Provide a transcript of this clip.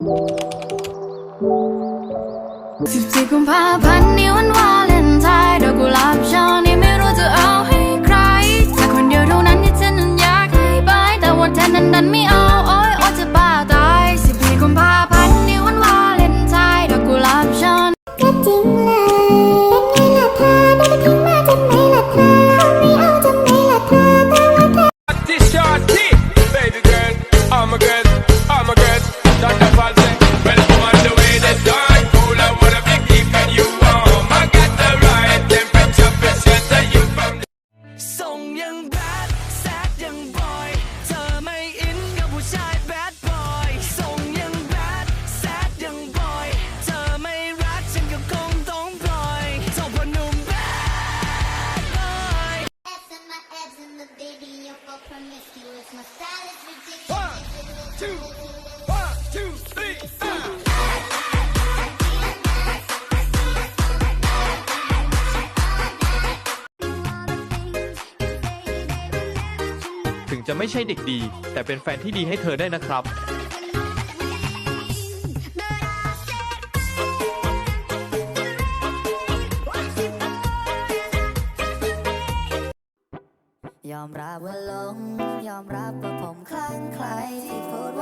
สิบสี่กุมภาพันธ์นี้วันวาเลนไทน์ดอกกุหลาบช่อ ถึงจะไม่ใช่เด็กดี แต่เป็นแฟนที่ดีให้เธอได้นะครับ ยอมรับว่าลง ยอมรับว่าผมคลั่งใครที่พูด